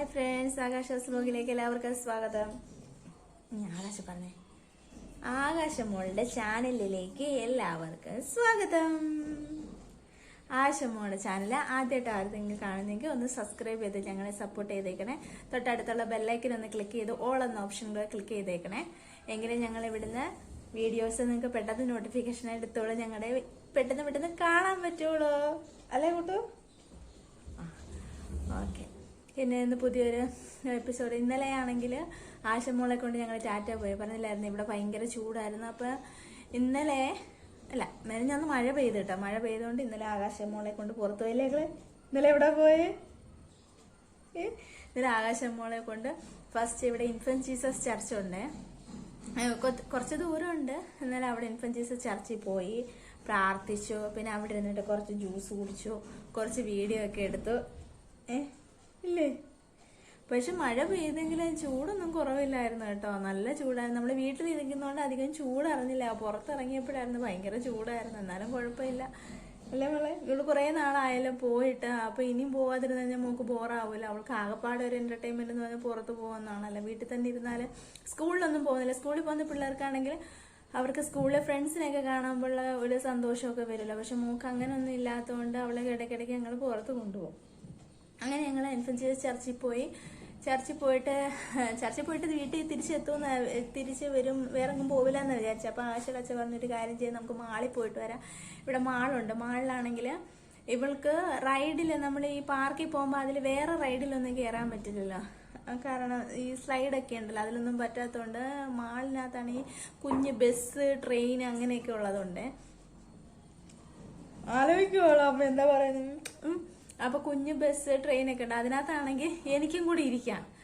Hi friends ആകാശ സ്ലോഗിലേക്ക് എല്ലാവർക്കും സ്വാഗതം. ആകാശ പറഞ്ഞേ. ആകാശമോളുടെ ചാനലിലേക്ക് എല്ലാവർക്കും സ്വാഗതം. ആശമോളുടെ ചാനൽ ആദ്യമായിട്ട് ആരെങ്കിലും കാണുന്നെങ്കിൽ ഒന്ന് സബ്സ്ക്രൈബ് ചെയ്ത് ഞങ്ങളെ സപ്പോർട്ട് ചെയ്തേക്കണേ. തൊട്ടടുത്തുള്ള ബെല്ലൈക്കൻ ഒന്ന് ക്ലിക്ക് ചെയ്ത് ഓൾ എന്ന ഓപ്ഷൻ കൂടെ ക്ലിക്ക് ചെയ്തേക്കണേ. എങ്കിലും ഞങ്ങൾ ഇവിടുന്ന് വീഡിയോസ് നിങ്ങൾക്ക് പെട്ടെന്ന് നോട്ടിഫിക്കേഷൻ എടുത്തോളൂ. ഞങ്ങളുടെ പെട്ടെന്ന് പെട്ടെന്ന് കാണാൻ പറ്റുള്ളൂ. അല്ലേ കൂട്ടു ഓക്കെ പിന്നെ ഇന്ന് പുതിയൊരു എപ്പിസോഡ്. ഇന്നലെ ഇന്നലെയാണെങ്കിൽ ആശമോളെ കൊണ്ട് ഞങ്ങൾ ടാറ്റ പോയി. പറഞ്ഞില്ലായിരുന്നു ഇവിടെ ഭയങ്കര ചൂടായിരുന്നു. അപ്പം ഇന്നലെ അല്ല മെനഞ്ഞന്ന് മഴ പെയ്ത് കേട്ടോ മഴ പെയ്തുകൊണ്ട് ഇന്നലെ ആകാശമോളെ കൊണ്ട് പുറത്തു പോയില്ലേ ഞങ്ങൾ ഇന്നലെ എവിടെ പോയി? ഇന്നലെ ആകാശമോളെ കൊണ്ട് ഫസ്റ്റ് ഇവിടെ ഇൻഫന്റ് ജീസസ് ചർച്ച് ഉണ്ട്. കുറച്ച് ദൂരമുണ്ട്. എന്നാലും അവിടെ ഇൻഫന്റ് ജീസസ് ചർച്ചിൽ പോയി പ്രാർത്ഥിച്ചു. പിന്നെ അവിടെ ഇരുന്നിട്ട് കുറച്ച് ജ്യൂസ് കുടിച്ചു. കുറച്ച് വീഡിയോ ഒക്കെ എടുത്തു. ഏ? ഇല്ലേ പക്ഷെ മഴ പെയ്തെങ്കിലും ചൂടൊന്നും കുറവില്ലായിരുന്നു കേട്ടോ. നല്ല ചൂടായിരുന്നു. നമ്മൾ വീട്ടിലിരിക്കുന്നതുകൊണ്ട് അധികം ചൂടറിഞ്ഞില്ല. പുറത്തിറങ്ങിയപ്പോഴായിരുന്നു ഭയങ്കര ചൂടായിരുന്നു. എന്നാലും കുഴപ്പമില്ല. അല്ലേ മോളെ? ഇവൾ കുറേ നാളായാലും പോയിട്ട്. അപ്പൊ ഇനിയും പോവാതിരുന്ന് കഴിഞ്ഞാൽ ബോറാവൂല? അവൾക്ക് ആകപ്പാട് ഒരു എന്റർടൈൻമെന്റ് എന്ന് പറഞ്ഞാൽ പുറത്ത് പോകുന്നതാണല്ലോ. വീട്ടിൽ തന്നെ ഇരുന്നാൽ സ്കൂളിലൊന്നും പോകുന്നില്ല. സ്കൂളിൽ പോകുന്ന പിള്ളേർക്കാണെങ്കിൽ അവർക്ക് സ്കൂളിലെ ഫ്രണ്ട്സിനെയൊക്കെ കാണുമ്പോഴുള്ള ഒരു സന്തോഷമൊക്കെ വരുമല്ലോ. പക്ഷെ മോക്ക് അങ്ങനെയൊന്നും ഇല്ലാത്തതുകൊണ്ട് അവളെ ഇടയ്ക്കിടയ്ക്ക് ഞങ്ങൾ പുറത്ത് കൊണ്ടുപോകും. അങ്ങനെ ഞങ്ങൾ എൻഫൻസ് ചർച്ചിൽ പോയി. ചർച്ചിൽ പോയിട്ട് ചർച്ചിൽ പോയിട്ട് വീട്ടിൽ തിരിച്ചെത്തുമെന്ന് തിരിച്ച് വരും വേറെ എങ്ങും പോവില്ല എന്ന് വിചാരിച്ചു അപ്പോൾ അച്ഛൻ പറഞ്ഞൊരു കാര്യം ചെയ്ത് നമുക്ക് മാളിൽ പോയിട്ട് വരാം. ഇവിടെ മാളുണ്ട്. മാളിലാണെങ്കിൽ ഇവൾക്ക് റൈഡിൽ നമ്മൾ ഈ പാർക്കിൽ പോകുമ്പോൾ അതിൽ വേറെ റൈഡിലൊന്നും കയറാൻ പറ്റില്ലല്ലോ. കാരണം ഈ സ്ലൈഡൊക്കെ ഉണ്ടല്ലോ അതിലൊന്നും പറ്റാത്തതുകൊണ്ട് മാളിനകത്താണ് ഈ കുഞ്ഞ് ബസ് ട്രെയിൻ അങ്ങനെയൊക്കെ ഉള്ളതുകൊണ്ട് ആലോചിക്കുവോളൂ അമ്മ എന്താ പറയുന്നത്. അപ്പൊ കുഞ്ഞു ബസ് ട്രെയിനൊക്കെ ഉണ്ട്. അതിനകത്താണെങ്കിൽ എനിക്കും കൂടി ഇരിക്കാം.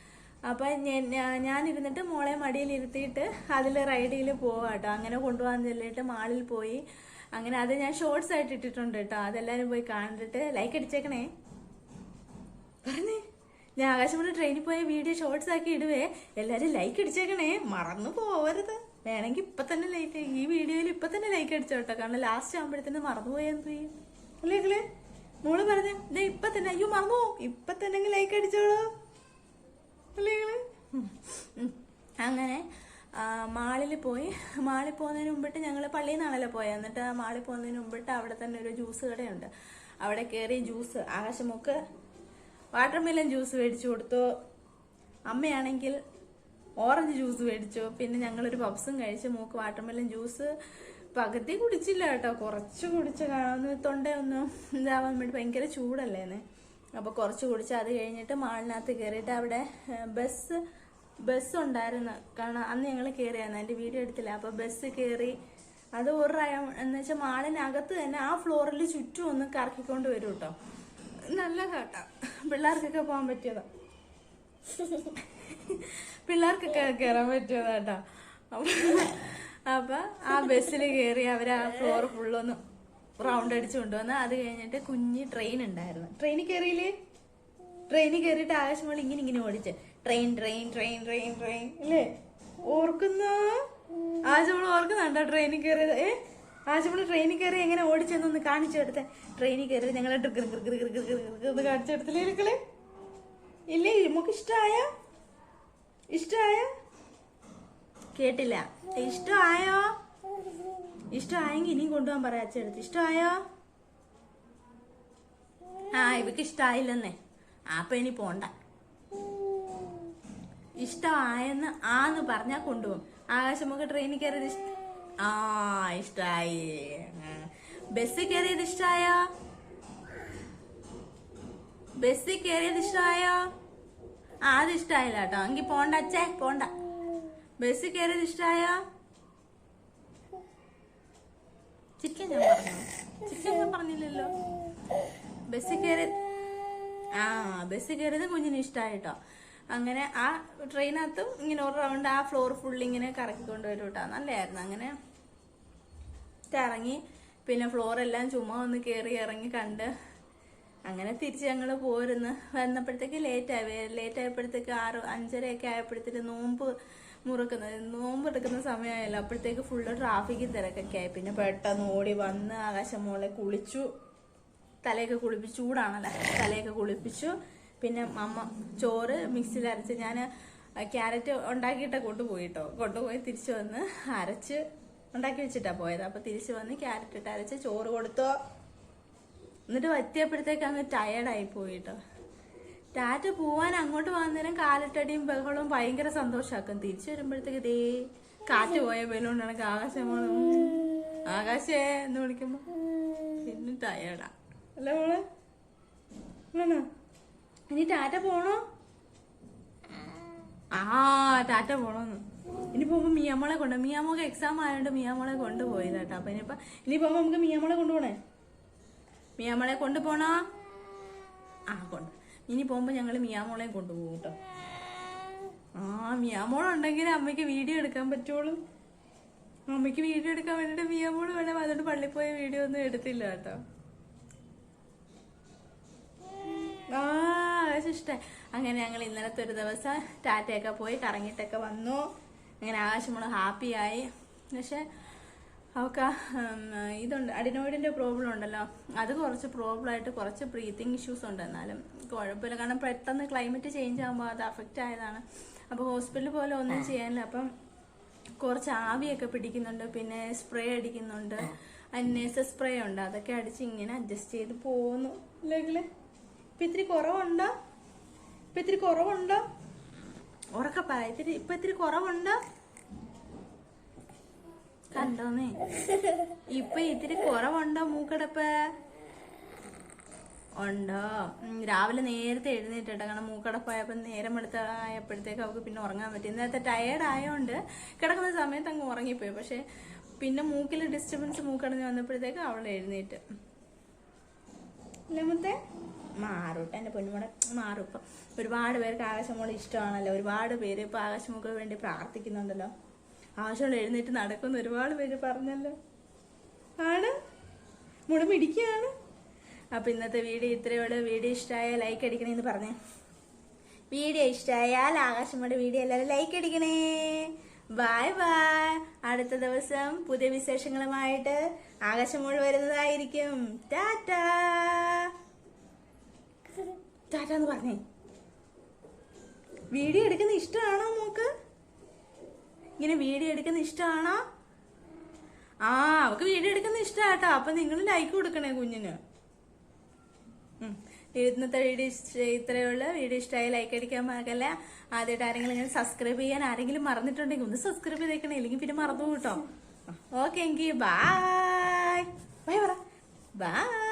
അപ്പൊ ഞാൻ- ഇരുന്നിട്ട് മോളെ മടിയിൽ ഇരുത്തിയിട്ട് അതിൽ റൈഡിൽ പോവാട്ടോ അങ്ങനെ കൊണ്ടുപോകാൻ ചെല്ലിട്ട് മാളിൽ പോയി. അങ്ങനെ അത് ഞാൻ ഷോർട്സ് ആയിട്ട് ഇട്ടിട്ടുണ്ട് കേട്ടോ അതെല്ലാരും പോയി കണ്ടിട്ട് ലൈക്ക് അടിച്ചേക്കണേ. പറഞ്ഞേ. ഞാൻ ആകാശമുള്ള ട്രെയിനിൽ പോയ വീഡിയോ ഷോർട്സ് ആക്കി ഇടുവേ. എല്ലാരും ലൈക്ക് അടിച്ചേക്കണേ. മറന്നു പോവരുത്. വേണമെങ്കിൽ ഇപ്പൊ തന്നെ ലൈക്ക് ഈ വീഡിയോയിൽ ഇപ്പൊ തന്നെ ലൈക്ക് അടിച്ചോട്ടോ കാരണം ലാസ്റ്റ് ആകുമ്പോഴത്തേന് മറന്നുപോയാ എന്ത് ചെയ്യും? അല്ലേ? മോൾ പറഞ്ഞ ദേ ഇപ്പൊ തന്നെ അയ്യോ മറന്നു. ഇപ്പൊ തന്നെ ലൈക്ക് അടിച്ചോളൂ. അല്ലേ. അങ്ങനെ മാളിൽ പോയി. മാളിൽ പോകുന്നതിന് മുമ്പിട്ട് ഞങ്ങൾ പള്ളിയിൽ നിന്നാണല്ലോ പോയത് എന്നിട്ട് ആ മാളിൽ പോകുന്നതിന് മുമ്പിട്ട് അവിടെ തന്നെ ഒരു ജ്യൂസ് കടയുണ്ട്. അവിടെ കയറി ജ്യൂസ് ആകാശമൊക്കെ വാട്ടർമെലൻ ജ്യൂസ് മേടിച്ചു കൊടുത്തു. അമ്മയാണെങ്കിൽ ഓറഞ്ച് ജ്യൂസ് മേടിച്ചു. പിന്നെ ഞങ്ങളൊരു പപ്സും കഴിച്ചു മൂക്ക് വാട്ടർമെലൻ ജ്യൂസ് പകുതി കുടിച്ചില്ല കേട്ടോ. കുറച്ച് കുടിച്ച കാണുന്ന തൊണ്ടയൊന്നും ഇതാവാൻ വേണ്ടി ഭയങ്കര ചൂടല്ലേന്ന്. അപ്പൊ കുറച്ച് കുടിച്ച് അത് കഴിഞ്ഞിട്ട് മാളിനകത്ത് കയറിയിട്ട് അവിടെ ബസ് ബസ് ഉണ്ടായിരുന്നു. കാരണം അന്ന് ഞങ്ങൾ കയറിയായിരുന്നു അതിന്റെ വീഡിയോ എടുത്തില്ല. അപ്പോൾ ബസ് കയറി അത് ഒരു എന്ന് വെച്ചാൽ മാളിനകത്ത് തന്നെ ആ ഫ്ലോറിൽ ചുറ്റും ഒന്ന് കറക്കിക്കൊണ്ട് വരും കേട്ടോ നല്ല കേട്ടോ പിള്ളേർക്കൊക്കെ പോകാൻ പറ്റിയതാ. പിള്ളേർക്കൊക്കെ കയറാൻ പറ്റിയതാ കേട്ടോ ആ ബസ്സിൽ കയറി അവർ ആ ഫ്ലോർ ഫുള്ളൊന്ന് റൗണ്ട് അടിച്ചു കൊണ്ടുവന്ന് അത് കഴിഞ്ഞിട്ട് കുഞ്ഞ് ട്രെയിൻ ഉണ്ടായിരുന്നു. ട്രെയിനിൽ കയറിയില്ലേ ട്രെയിനിൽ കയറിയിട്ട് ആകാശമോൾ ഇങ്ങനെ ഇങ്ങനെ ഓടിച്ച് train train train train train അല്ലേ ഓർക്കുന്ന? ആശമോൾ ഓർക്കുന്നുണ്ടോ ട്രെയിനിൽ കയറിയത് ഏ? ആശമോൾ ട്രെയിനിൽ കയറി എങ്ങനെ ഓടിച്ചെന്നൊന്ന് കാണിച്ചു കൊടുത്തേ. ട്രെയിനിൽ കയറി ഞങ്ങൾ എന്ന് കാണിച്ചു കൊടുത്തില്ലേ ഇരിക്കളെ? ഇല്ലേ? നമുക്ക് ഇഷ്ടമായ ഇഷ്ടമായ കേട്ടില്ല. ഇഷ്ടമായോ? ഇഷ്ടമായെങ്കിൽ ഇനിയും കൊണ്ടുപോകാൻ പറയാം അച്ഛടുത്ത് ഇഷ്ടമായോ? ആ ഇവക്ക് ഇഷ്ടമായില്ലെന്നേ. ആ, അപ്പൊ ഇനി പോണ്ട. ഇഷ്ടമായെന്ന് ആന്ന് പറഞ്ഞാ കൊണ്ടുപോകും. ആകാശമൊക്കെ ട്രെയിനിൽ കയറിയത് ഇഷ്ട ആ ഇഷ്ടായി ബസ്സിൽ കയറിയത് ഇഷ്ടായോ ബസ്സിൽ കയറിയത് ഇഷ്ടമായോ? ആ അത് ഇഷ്ടായില്ല കേട്ടോ. എങ്കിൽ പോണ്ട അച്ഛേ പോണ്ട. ബസ്സിൽ കയറിയത് ഇഷ്ടായോ? ചിക്കൻ ഞാൻ പറഞ്ഞു. ചിക്കൻ ഞാൻ പറഞ്ഞില്ലല്ലോ. ബസ്സിൽ കയറി ആ ബസ്സിൽ കയറിയത് കുഞ്ഞിന് ഇഷ്ടമായിട്ടോ അങ്ങനെ ആ ട്രെയിനകത്തും ഇങ്ങനെ ഒരു റൗണ്ട് ആ ഫ്ലോർ ഫുൾ ഇങ്ങനെ കറക്കിക്കൊണ്ട് വരും കേട്ടോ നല്ലതായിരുന്നു അങ്ങനെ ഇറങ്ങി. പിന്നെ ഫ്ലോർ എല്ലാം ചുമ്മാ ഒന്ന് കയറി ഇറങ്ങി കണ്ട് അങ്ങനെ തിരിച്ച് ഞങ്ങൾ പോരുന്നു. വന്നപ്പോഴത്തേക്ക് ലേറ്റ് ആയി. ലേറ്റ് ആയപ്പോഴത്തേക്ക് ആറ് അഞ്ചരയൊക്കെ ആയപ്പോഴത്തേക്ക് നോമ്പ് മുറുക്കുന്നത്. നോമ്പ് എടുക്കുന്ന സമയമായല്ലോ അപ്പോഴത്തേക്ക് ഫുള്ള് ട്രാഫിക്കും തിരക്കൊക്കെ ആയി. പിന്നെ പെട്ടെന്ന് ഓടി വന്ന് ആകാശം മോളെ കുളിച്ചു തലയൊക്കെ കുളിപ്പിച്ചു ചൂടാണല്ലോ. തലയൊക്കെ കുളിപ്പിച്ചു. പിന്നെ അമ്മ ചോറ് മിക്സിയിൽ അരച്ച് ഞാൻ ക്യാരറ്റ് ഉണ്ടാക്കിയിട്ട് കൊണ്ടുപോയി കേട്ടോ കൊണ്ടുപോയി തിരിച്ചു വന്ന് അരച്ച് ഉണ്ടാക്കി വെച്ചിട്ടാ പോയത്. അപ്പൊ തിരിച്ചു വന്ന് ക്യാരറ്റ് ഇട്ട് അരച്ച് ചോറ് കൊടുത്തോ. എന്നിട്ട് വറ്റിയപ്പോഴത്തേക്ക് അങ്ങ് ടയർഡായി പോയി കേട്ടോ ടാറ്റ പോവാൻ അങ്ങോട്ട് പോകുന്നേരം കാലിട്ടടിയും ബഹളവും ഭയങ്കര സന്തോഷാക്കും. തിരിച്ചു വരുമ്പോഴത്തേക്ക് ദേ കാറ്റ് പോയ കണക്ക് ആകാശമാണ് ആകാശേ എന്ന് വിളിക്കുമ്പോ പിന്നെ ടയർഡാ അല്ല മോളെ? ഇനി ടാറ്റ പോണോ? ആ ടാറ്റ പോണോന്ന്. ഇനി പോകുമ്പോ മിയാമോളെ കൊണ്ട് മിയാമോക്ക് എക്സാം ആയതുകൊണ്ട് മിയാമോളെ കൊണ്ടുപോയി കേട്ടോ അപ്പൊ ഇനിയിപ്പോ ഇനി പോകുമ്പോ നമുക്ക് മിയാമോളെ കൊണ്ടുപോണേ മിയാമോളെ കൊണ്ടുപോണോ ആ കൊണ്ട്. ഇനി പോകുമ്പോ ഞങ്ങൾ മിയാമോളെയും കൊണ്ടുപോകും കേട്ടോ. ആ മിയാമോളുണ്ടെങ്കിൽ അമ്മയ്ക്ക് വീഡിയോ എടുക്കാൻ പറ്റുള്ളൂ. അമ്മയ്ക്ക് വീഡിയോ എടുക്കാൻ വേണ്ടിട്ട് മിയാമോൾ വേണം. അതുകൊണ്ട് പള്ളി പോയ വീഡിയോ ഒന്നും എടുത്തില്ല കേട്ടോ. ആ ഇഷ്ടമായി അങ്ങനെ ഞങ്ങൾ ഇന്നലത്തെ ഒരു ദിവസം ടാറ്റയൊക്കെ പോയി കറങ്ങിയിട്ടൊക്കെ വന്നു. അങ്ങനെ ആകാശം ഹാപ്പിയായി. പക്ഷെ അവൾക്ക് ഇതുണ്ട്. അഡിനോയിഡിന്റെ പ്രോബ്ലം ഉണ്ടല്ലോ. അത് കുറച്ച് പ്രോബ്ലം ആയിട്ട് കുറച്ച് ബ്രീത്തിങ് ഇഷ്യൂസ് ഉണ്ട്. എന്നാലും കുഴപ്പമില്ല. കാരണം പെട്ടെന്ന് ക്ലൈമറ്റ് ചേഞ്ച് ആകുമ്പോൾ അത് അഫക്റ്റ് ആയതാണ്. അപ്പോൾ ഹോസ്പിറ്റലിൽ പോലെ ഒന്നും ചെയ്യാനില്ല. അപ്പം കുറച്ച് ആവിയൊക്കെ പിടിക്കുന്നുണ്ട്. പിന്നെ സ്പ്രേ അടിക്കുന്നുണ്ട്. അന്നേസ സ്പ്രേ ഉണ്ട്. അതൊക്കെ അടിച്ച് ഇങ്ങനെ അഡ്ജസ്റ്റ് ചെയ്ത് പോകുന്നു അല്ലെങ്കിൽ ഇപ്പം ഇത്തിരി കുറവുണ്ടോ? ഇപ്പം ഇത്തിരി കുറവുണ്ടോ? ഉറക്കപ്പാ ഇത്തിരി ഇപ്പം ഇത്തിരി കുറവുണ്ടോ? കണ്ടോന്നേ. ഇപ്പൊ ഇത്തിരി കുറവുണ്ടോ മൂക്കടപ്പ്? ഉണ്ടോ? രാവിലെ നേരത്തെ എഴുന്നേറ്റിട്ടോ കാരണം മൂക്കടപ്പായപ്പോ നേരം എടുത്തായപ്പോഴത്തേക്ക് അവൾക്ക് പിന്നെ ഉറങ്ങാൻ പറ്റി. നേരത്തെ ടയേർഡ് ആയതുകൊണ്ട് കിടക്കുന്ന സമയത്ത് അങ്ങ് ഉറങ്ങിപ്പോയി. പക്ഷെ പിന്നെ മൂക്കിൽ ഡിസ്റ്റർബൻസ് മൂക്കടഞ്ഞ് വന്നപ്പോഴത്തേക്ക് അവൾ എഴുന്നേറ്റ്. ലമുത്തെ മാറൂട്ടെ എന്റെ പൊന്നുമോടെ മാറും ഇപ്പം. ഒരുപാട് പേർക്ക് ആകാശമോളെ ഇഷ്ടമാണല്ലോ. ഒരുപാട് പേര് ഇപ്പൊ ആകാശമോക്ക് വേണ്ടി പ്രാർത്ഥിക്കുന്നുണ്ടല്ലോ. ആകാശമോളെ എഴുന്നേറ്റ് നടക്കുന്ന ഒരുപാട് പേര് പറഞ്ഞല്ലോ. ആണ്? മുടമിടിക്കുകയാണ് അപ്പൊ ഇന്നത്തെ വീഡിയോ ഇത്രയോട് വീഡിയോ ഇഷ്ടമായ ലൈക്ക് അടിക്കണേന്ന് പറഞ്ഞേ. വീഡിയോ ഇഷ്ടമായാൽ ആകാശമ്മയുടെ വീഡിയോ എല്ലാവരും ലൈക്ക് അടിക്കണേ. ബായ് ബായ് അടുത്ത ദിവസം പുതിയ വിശേഷങ്ങളുമായിട്ട് ആകാശമോൾ വരുന്നതായിരിക്കും. ടാറ്റാ എന്ന് പറഞ്ഞേ. വീഡിയോ എടുക്കുന്ന ഇഷ്ടമാണോ മോക്ക് ഇങ്ങനെ വീഡിയോ എടുക്കുന്ന ഇഷ്ടമാണോ? ആ അവക്ക് വീഡിയോ എടുക്കുന്ന ഇഷ്ടമാട്ടോ. അപ്പൊ നിങ്ങൾ ലൈക്ക് കൊടുക്കണേ കുഞ്ഞിന്. ഇന്നത്തെ വീഡിയോ ഇത്രയേ ഉള്ളൂ. വീഡിയോ ഇഷ്ടമായി ലൈക്ക് അടിക്കാൻ മറക്കല്ല. ആദ്യമായിട്ട് ആരെങ്കിലും ഇങ്ങനെ സബ്സ്ക്രൈബ് ചെയ്യാൻ ആരെങ്കിലും മറന്നിട്ടുണ്ടെങ്കിൽ ഒന്ന് സബ്സ്ക്രൈബ് ചെയ്തേക്കണേ. ഇല്ലെങ്കിൽ പിന്നെ മറന്നു കേട്ടോ. ഓക്കെ എങ്കിൽ ബായ് ബൈ പറ. ബായ്